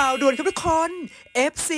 ข่าวด่วนครับทุกคน FC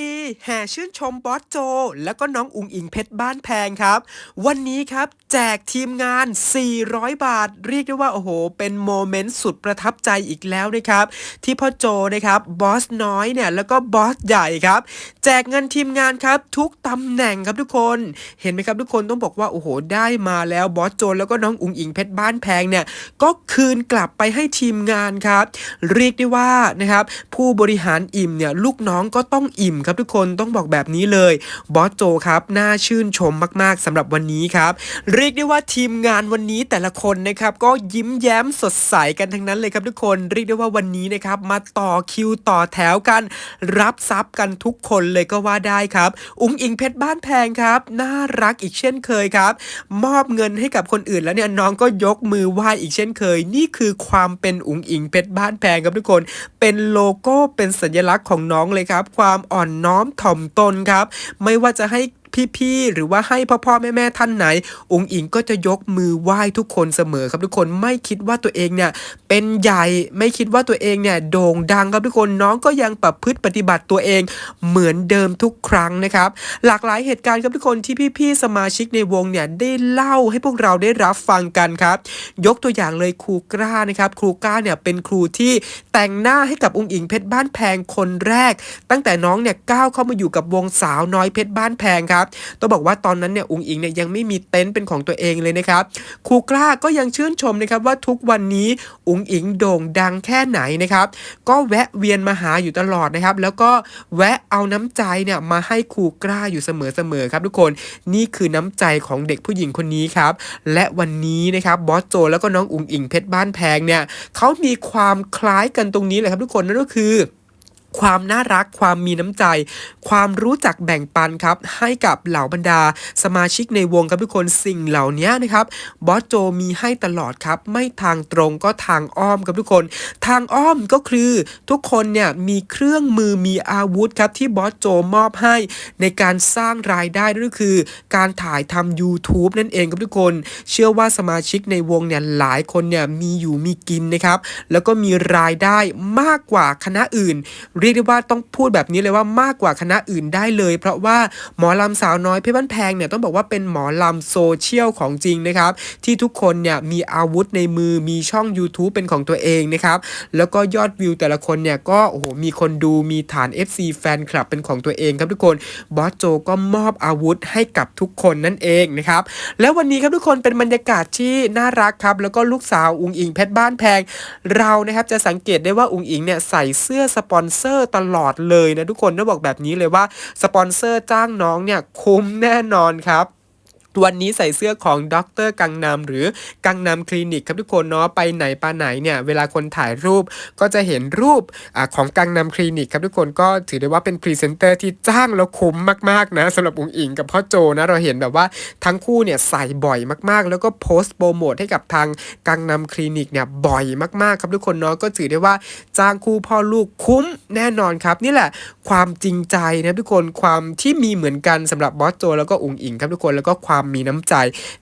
แห่ชื่นชมบอสโจ แล้วก็น้องอุงอิงเพชรบ้านแพงครับ วันนี้ครับแจกทีมงาน 400 บาท เรียกได้ว่า โอ้โห เป็นโมเมนต์สุดประทับใจอีกแล้วนะครับ ที่พ่อโจนะครับบอสน้อยเนี่ย แล้วก็บอสใหญ่ครับ แจกเงินทีมงานครับ ทุกตำแหน่งครับทุกคน เห็นไหมครับทุกคนต้องบอกว่า โอ้โห ได้มาแล้วบอสโจ แล้วก็น้องอุงอิงเพชรบ้านแพงเนี่ยก็คืนกลับไปให้ทีมงานครับ เรียกได้ว่านะครับผู้บริหารอิ่มเนี่ยลูกน้องก็ต้องอิ่มครับทุกคนต้องบอกแบบนี้เลยบอสโจครับน่าชื่นชมมากๆสำหรับวันนี้ครับเรียกได้ว่าทีมงานวันนี้แต่ละคนนะครับก็ยิ้มแย้มสดใสกันทั้งนั้นเลยครับทุกคนเรียกได้ว่าวันนี้นะครับมาต่อคิวต่อแถวกัน รับทรัพย์กันทุกคนเลยก็ว่าได้ครับ อุงอิงเพชรบ้านแพงครับ น่ารักอีกเช่นเคยครับ มอบเงินให้กับคนอื่นแล้วเนี่ยน้องก็ยกมือไหว้อีกเช่นเคย นี่คือความเป็นอุงอิงเพชรบ้านแพงครับทุกคน เป็นโลโก้เป็นสัญลักษณ์ของน้องเลยครับ ความอ่อนน้อมถ่อมตนครับ ไม่ว่าจะให้ พี่ๆหรือว่าให้พ่อพ่อแม่แม่ท่านไหน องค์อิงก็จะยกมือไหว้ทุกคนเสมอครับทุกคนไม่คิดว่าตัวเองเนี่ยเป็นใหญ่ไม่คิดว่าตัวเองเนี่ยโด่งดังครับทุกคนน้องก็ยังประพฤติปฏิบัติตัวเองเหมือนเดิมทุกครั้งนะครับ หลากหลายเหตุการณ์ครับทุกคนที่พี่ๆสมาชิกในวงเนี่ยได้เล่าให้พวกเราได้รับฟังกันครับ ยกตัวอย่างเลยครูกล้านะครับ ครูกล้าเนี่ยเป็นครูที่แต่งหน้าให้กับองค์อิงเพชรบ้านแพงคนแรก ตั้งแต่น้องเนี่ยก้าวเข้ามาอยู่กับวงสาวน้อยเพชรบ้านแพงครับต้องบอกว่าตอนนั้นเนี่ยองอิงเนี่ยยังไม่มีเต็นท์เป็นของตัวเองเลยนะครับครูกล้าก็ยังชื่นชมนะครับว่าทุกวันนี้องอิงโด่งดังแค่ไหนนะครับ ก็แวะเวียนมาหาอยู่ตลอดนะครับ แล้วก็แวะเอาน้ำใจเนี่ยมาให้ครูกล้าอยู่เสมอๆครับทุกคนนี่คือน้ำใจของเด็กผู้หญิงคนนี้ครับ และวันนี้นะครับบอสโจแล้วก็น้องอุงอิงเพชรบ้านแพงเนี่ยเขามีความคล้ายกันตรงนี้แหละครับทุกคนนั่นก็คือ ความน่ารัก ความมีน้ำใจ ความรู้จักแบ่งปันครับ ให้กับเหล่าบรรดา สมาชิกในวงครับทุกคนสิ่งเหล่านี้นะครับบอสโจมีให้ตลอดครับ ไม่ทางตรงก็ทางอ้อมครับทุกคน ทางอ้อมก็คือทุกคนเนี่ยมีเครื่องมือมีอาวุธครับที่บอสโจมอบให้ในการสร้างรายได้ก็คือ การถ่ายทำ YouTube นั่นเองครับทุกคน เชื่อว่าสมาชิกในวงเนี่ยหลายคนเนี่ยมีอยู่มีกินนะครับ แล้วก็มีรายได้มากกว่าคณะอื่นเรียกได้ว่าต้องพูดแบบนี้เลยว่ามากกว่าคณะอื่นได้เลย เพราะว่าหมอลำสาวน้อยเพชรบ้านแพงเนี่ยต้องบอกว่าเป็นหมอลำโซเชียลของจริงนะครับที่ทุกคนเนี่ยมีอาวุธในมือมีช่อง YouTube เป็นของตัวเองนะครับแล้วก็ยอดวิวแต่ละคนเนี่ยก็โอ้โหมีคนดูมีฐาน FC แฟนคลับเป็นของตัวเองครับทุกคนบอสโจก็มอบอาวุธให้กับทุกคนนั่นเองนะครับแล้ววันนี้ครับทุกคนเป็นบรรยากาศที่น่ารักครับแล้วก็ลูกสาวอุงอิงเพชรบ้านแพง เรานะครับจะสังเกตได้ว่าอุงอิงเนี่ยใส่เสื้อสปอนเซอร์ตลอดเลยนะทุกคนต้องบอกแบบนี้เลยว่าสปอนเซอร์จ้างน้องเนี่ยคุ้มแน่นอนครับ วันนี้ใส่เสื้อของดรกังนำหรือกังนำคลินิกครับทุกคนเนาะไปไหนปาไหนเนี่ยเวลาคนถ่ายรูปก็จะเห็นรูปอของกังนำคลินิกครับทุกคนก็ถือได้ว่าเป็นพรีเซนเตอร์ที่จ้างแล้วคุ้มมากๆนะสำหรับอุ๋งอิงกับพ่อโจนะเราเห็นแบบว่าทั้งคู่เนี่ยใส่บ่อยมากๆ แล้วก็โพสต์โปรโมทให้กับทางกังนำคลินิกเนี่ยบ่อยมากๆ ครับทุกคนเนาะก็ถือได้ว่าจ้างคู่พ่อลูกคุ้มแน่นอนครับ นี่แหละความจริงใจนะทุกคนความที่มีเหมือนกันสำหรับบอสโจ แล้วก็อุ๋งอิงครับทุกคนแล้วก็ความมีน้ำใจ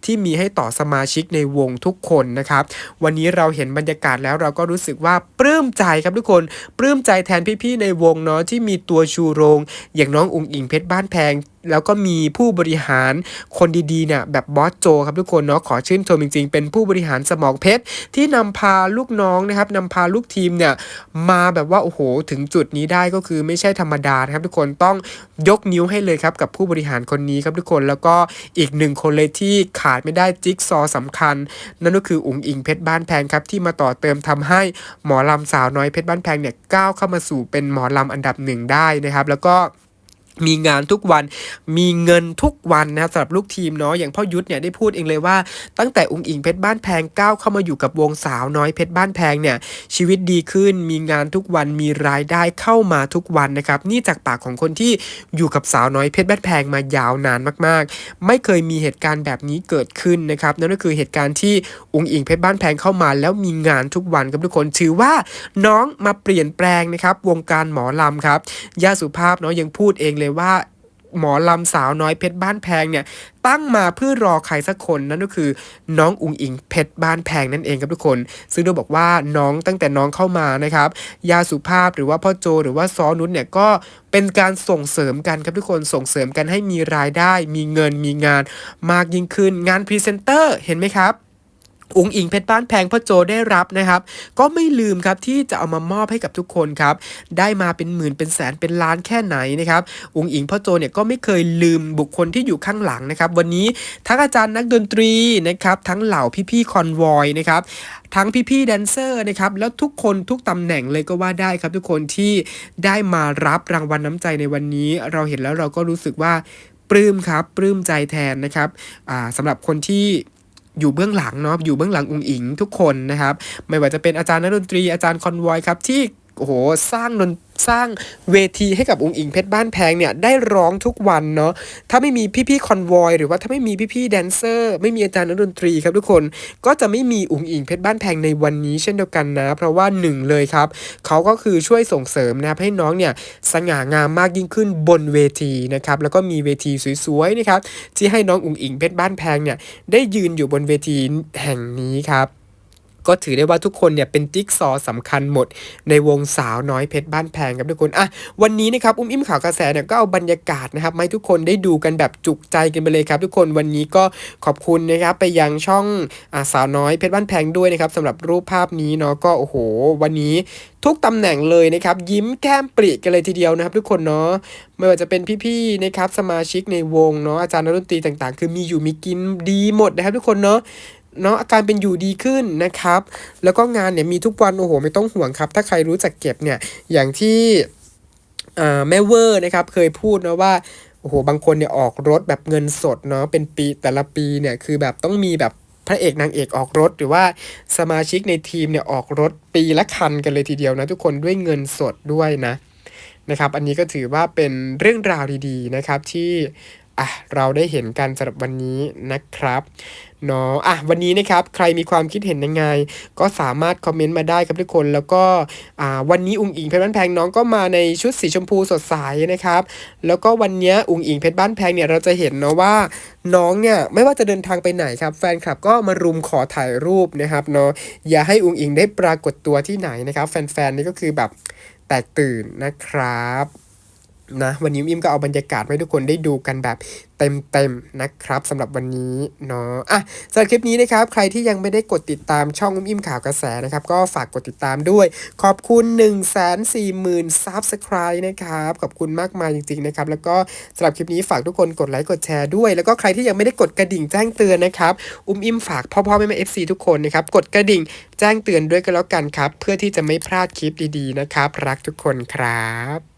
ที่มีให้ต่อสมาชิกในวงทุกคนนะครับ วันนี้เราเห็นบรรยากาศแล้วเราก็รู้สึกว่าปลื้มใจครับทุกคนปลื้มใจแทนพี่ๆในวงเนาะที่มีตัวชูโรง อย่างน้องอุ๋งอิงเพชรบ้านแพง แล้วก็มีผู้บริหารคนดีๆเนี่ยแบบบอสโจครับทุกคนเนาะขอชื่นชมจริง ๆ เป็นผู้บริหารสมองเพชรที่นำพาลูกน้องนะครับนำพาลูกทีมเนี่ยมาแบบว่าโอ้โหถึงจุดนี้ได้ก็คือไม่ใช่ธรรมดานะครับทุกคนต้องยกนิ้วให้เลยครับกับผู้บริหารคนนี้ครับทุกคนแล้วก็อีกหนึ่งคนเลยที่ขาดไม่ได้จิ๊กซอว์สำคัญ นั่นก็คืออุ๋งอิงเพชรบ้านแพงครับที่มาต่อเติมทำให้หมอลำสาวน้อยเพชรบ้านแพงเนี่ยก้าวเข้ามาสู่เป็นหมอลำอันดับหนึ่งได้นะครับ แล้วก็ มีงานทุกวันมีเงินทุกวันนะครับสำหรับลูกทีมเนาะอย่างพ่อยุทธเนี่ยได้พูดเองเลยว่า ตั้งแต่องค์อิงเพชรบ้านแพงก้าวเข้ามาอยู่กับวงสาวน้อยเพชรบ้านแพงเนี่ยชีวิตดีขึ้น มีงานทุกวันมีรายได้เข้ามาทุกวันนะครับนี่จากปากของคนที่อยู่กับสาวน้อยเพชรบ้านแพงมายาวนานมากๆ ไม่เคยมีเหตุการณ์แบบนี้เกิดขึ้นนะครับนั่นก็คือเหตุการณ์ที่องค์อิงเพชรบ้านแพงเข้ามา แล้วมีงานทุกวันครับทุกคนถือว่าน้องมาเปลี่ยนแปลงนะครับวงการหมอลำครับย่าสุภาพเนาะยังพูดเองเลยว่าหมอลำสาวน้อยเพชรบ้านแพงเนี่ยตั้งมาเพื่อรอใครสักคนนั่นก็คือน้องอุงอิงเพชรบ้านแพงนั่นเองครับทุกคน ซึ่งเราบอกว่าน้องตั้งแต่น้องเข้ามานะครับยาสุภาพหรือว่าพ่อโจหรือว่าซอนุชเนี่ยก็เป็นการส่งเสริมกันครับทุกคนส่งเสริมกันให้มีรายได้ มีเงินมีงานมากยิ่งขึ้นงานพรีเซนเตอร์เห็นไหมครับ อุงอิงเพชรบ้านแพงพ่อโจได้รับนะครับ ก็ไม่ลืมครับที่จะเอามามอบให้กับทุกคนครับ ได้มาเป็นหมื่นเป็นแสนเป็นล้านแค่ไหนนะครับอุงอิงพ่อโจเนี่ยก็ไม่เคยลืมบุคคลที่อยู่ข้างหลังนะครับ วันนี้ทั้งอาจารย์นักดนตรีนะครับ ทั้งเหล่าพี่ๆคอนวอยนะครับทั้งพี่ๆแดนเซอร์นะครับแล้วทุกคนทุกตำแหน่งเลยก็ว่าได้ครับ ทุกคนที่ได้มารับรางวัลน้ำใจในวันนี้ เราเห็นแล้วเราก็รู้สึกว่าปลื้มครับปลื้มใจแทนนะครับสำหรับคนที่ อยู่เบื้องหลังเนาะอยู่เบื้องหลังองค์อิงทุกคนนะครับ ไม่ว่าจะเป็นอาจารย์นักดนตรีอาจารย์คอนวอยครับที่โอ้โหสร้างดน สร้างเวทีให้กับองค์อิงเพชรบ้านแพงเนี่ยได้ร้องทุกวันเนาะถ้าไม่มีพี่ๆคอนวอยหรือว่าถ้าไม่มีพี่ๆแดนเซอร์ ไม่มีอาจารย์นักดนตรีครับทุกคนก็จะไม่มีองค์อิงเพชรบ้านแพงในวันนี้เช่นเดียวกันนะ เพราะว่าหนึ่งเลยครับเขาก็คือช่วยส่งเสริมนะครับให้น้องเนี่ยสง่างามมากยิ่งขึ้นบนเวทีนะครับแล้วก็มีเวทีสวยๆนะครับที่ให้น้ององค์อิงเพชรบ้านแพงเนี่ยได้ยืนอยู่บนเวทีแห่งนี้ครับ ก็ถือได้ว่าทุกคนเนี่ยเป็นจิ๊กซอว์สำคัญหมดในวงสาวน้อยเพชรบ้านแพงครับทุกคนอะวันนี้นะครับอุ้มอิ่มข่าวกระแสเนี่ยก็เอาบรรยากาศนะครับให้ทุกคนได้ดูกันแบบจุกใจกันไปเลยครับ ทุกคนวันนี้ก็ขอบคุณนะครับไปยังช่องอสาวน้อยเพชรบ้านแพงด้วยนะครับสำหรับรูปภาพนี้เนาะก็โอ้โห วันนี้ทุกตำแหน่งเลยนะครับยิ้มแก้มปริกันเลยทีเดียวนะครับ ทุกคนเนาะไม่ว่าจะเป็นพี่ๆนะครับสมาชิกในวงเนาะอาจารย์นักดนตรีต่างๆ คือมีอยู่มีกินดีหมดนะครับ ทุกคนเนาะ เนาะอาการเป็นอยู่ดีขึ้นนะครับ แล้วก็งานเนี่ยมีทุกวันโอ้โหไม่ต้องห่วงครับ ถ้าใครรู้จักเก็บเนี่ยอย่างที่แม่เวอร์นะครับเคยพูดนะว่าโอ้โหบางคนเนี่ยออกรถแบบเงินสดเนาะเป็นปีแต่ละปีเนี่ยคือแบบต้องมีแบบพระเอกนางเอกออกรถ หรือว่าสมาชิกในทีมเนี่ยออกรถปีละคันกันเลยทีเดียวนะทุกคนด้วยเงินสดด้วยนะนะครับ อันนี้ก็ถือว่าเป็นเรื่องราวดีๆนะครับที่ อะเราได้เห็นกันสำหรับวันนี้นะครับเนาะอะวันนี้นะครับใครมีความคิดเห็นยังไง ก็สามารถคอมเมนต์มาได้ครับทุกคนแล้วก็อ่าวันนี้อุงอิงเพชรบ้านแพงน้องก็มาในชุดสีชมพูสดใสนะครับแล้วก็วันเนี้ยอุงอิงเพชรบ้านแพงเนี่ยเราจะเห็นเนาะว่าน้องเนี่ยไม่ว่าจะเดินทางไปไหนครับ แฟนคลับก็มารุมขอถ่ายรูปนะครับเนาะอย่าให้อุงอิงได้ปรากฏตัวที่ไหนนะครับ แฟนๆนี่ก็คือแบบแตกตื่นนะครับ นะวันนี้อิมก็เอาบรรยากาศไว้ทุกคนได้ดูกันแบบเต็มๆนะครับสำหรับวันนี้เนาะอะสำหรับคลิปนี้นะครับ ใครที่ยังไม่ได้กดติดตามช่องอุ้มอิ่มข่าวกระแสนะครับ ก็ฝากกดติดตามด้วย ขอบคุณ 1 4 0 0 0 0 Subscribe นะครับ ขอบคุณมากมายจริงๆนะครับ แล้วก็สำหรับคลิปนี้ฝากทุกคนกดไลค์กดแชร์ด้วย แล้วก็ใครที่ยังไม่ได้กดกระดิ่งแจ้งเตือนนะครับอุ้มอิ่มฝากพ่อพ่อแม่แม่เอฟซีทุกคนนะครับกดกระดิ่งแจ้งเตือนด้วยกันแล้วกันครับ เพื่อที่จะไม่พลาดคลิปดีๆนะครับ รักทุกคนครับ